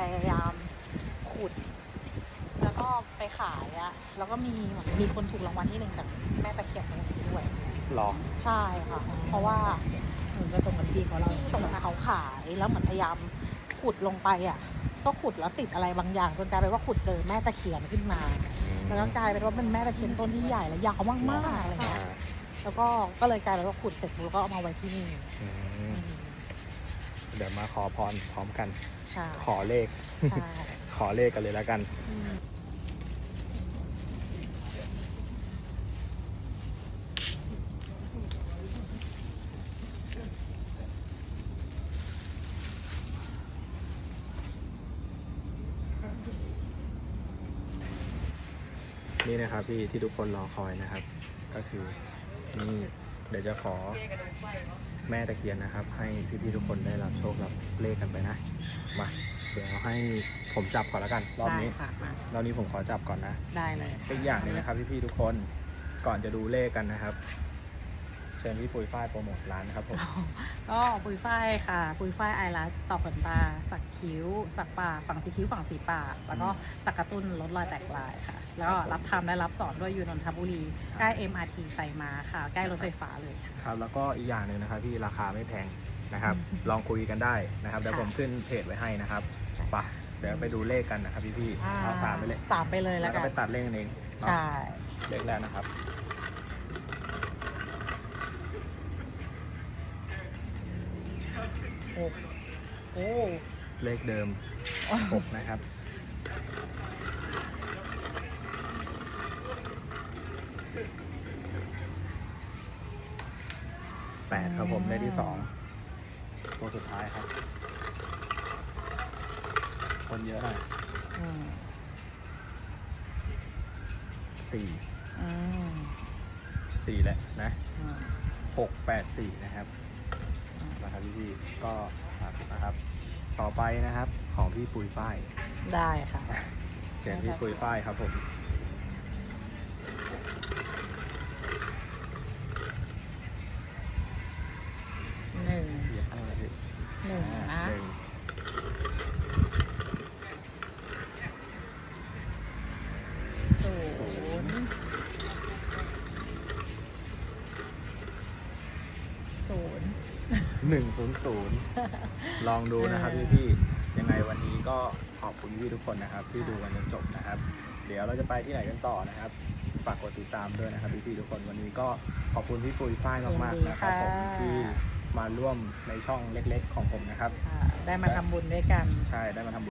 พยายามขุด แล้วก็ไปขายอะแล้วก็มีเหมือนมีคนถูกรางวัลที่หนึ่งจากแม่ตะเคียนตรงนี้ด้วย หรอ ใช่ค่ะ เพราะว่าเหมือนกับตรงกับที่เขาเล่าที่ตรงนั้นเขาขายแล้วเหมือนพยายามขุดลงไปอะก็ขุดแล้วติดอะไรบางอย่างจนกลายเป็นว่าขุดเจอแม่ตะเคียนขึ้นมา แล้วก็กลายเป็นว่าเป็นแม่ตะเคียนต้นที่ใหญ่และยาวมากๆอะไรอ่าเงี้ยแล้วก็ก็เลยกลายเป็นว่าขุดเสร็จแล้วก็เอามาไว้ที่นี่ อือืมม เดี๋ยวมาขอพรพร้อมกัน ใช่ขอเลข ใช่ ขอเลขกันเลยแล้วกัน อืมนี่นะครับพี่ที่ทุกคนรอคอยนะครับ ก็คือนี่ เดี๋ยวจะขอแม่ตะเคียนนะครับ ให้พี่ๆทุกคนได้รับโชครับเลขกันไปนะ มา เดี๋ยวให้ผมจับก่อนแล้วกัน รอบได้นี้ค่ะมารอบนี้ผมขอจับก่อนนะได้เลยอีกอย่างหนึงนะครับพี่ๆทุกคน ก่อนจะดูเลขกันนะครับ เชิญพี่ปุยฝ้ายโปรโมทร้านนะครับผม ก็ปุยฝ้ายค่ะ ปุยฝ้ายไอรัสต่อขนตา สักคิ้ว สักปากฝั่งสีคิ้วฝั่งสีปาก แล้วก็สักกระตุ้นลดรอยแตกลายค่ะ แล้วก็รับทำและรับสอนด้วยอยูนนทบุรี ใกล้ MRT ไซมาค่ะ ใกล้รถไฟฟ้าเลยค่ะ ครับ แล้วก็อีกอย่างหนึ่งนะครับที่ราคาไม่แพงนะครับ ลองคุยกันได้นะครับ เดี๋ยวค่ะผมขึ้นเพจไว้ให้นะครับไปะเดี๋ยวไปดูเลขกันนะครับพี่ๆเอาสามไปเลยสามไปเลยแล้แล้ววก็กันไปตัดเลขกันเองเนาะใช่เลขแรกนะครับ โอ้โอ้เลขเดิมหกนะครับ แปดครับผมเลขที่สองตัวสุดท้ายครับ คนเยอะหน่อยอืมสี่อืมสี่แหละนะอืมหกแปดสี่นะครับ นะครับพี่พี่ๆก็ครับนะครับ ต่อไปนะครับ ของพี่ปุยฝ้ายได้ค่ะเสียงพี่ปุยฝ้ายครับผมหนึ่งเหยียบให้มาพี่หนึ่งอ่านะหนึ่งศูนย์ศูนย์ หนึ่งศูนย์ศูนย์ลองดูนะครับเออพี่พี่ๆยังไงวันนี้ก็ขอบคุณพี่ทุกคนนะครับ ที่ดูกันจนจบนะครับ เดี๋ยวเราจะไปที่ไหนกันต่อนะครับฝากกดติดตามด้วยนะครับพี่พี่ๆทุกคนวันนี้ก็ขอบคุณพี่ปุยฝ้ายมากๆนะครับผมที่มาร่วมในช่องเล็ก ๆ ของผมนะครับอ่าได้มาทำบุญด้วยกัน ใช่ได้มาทำ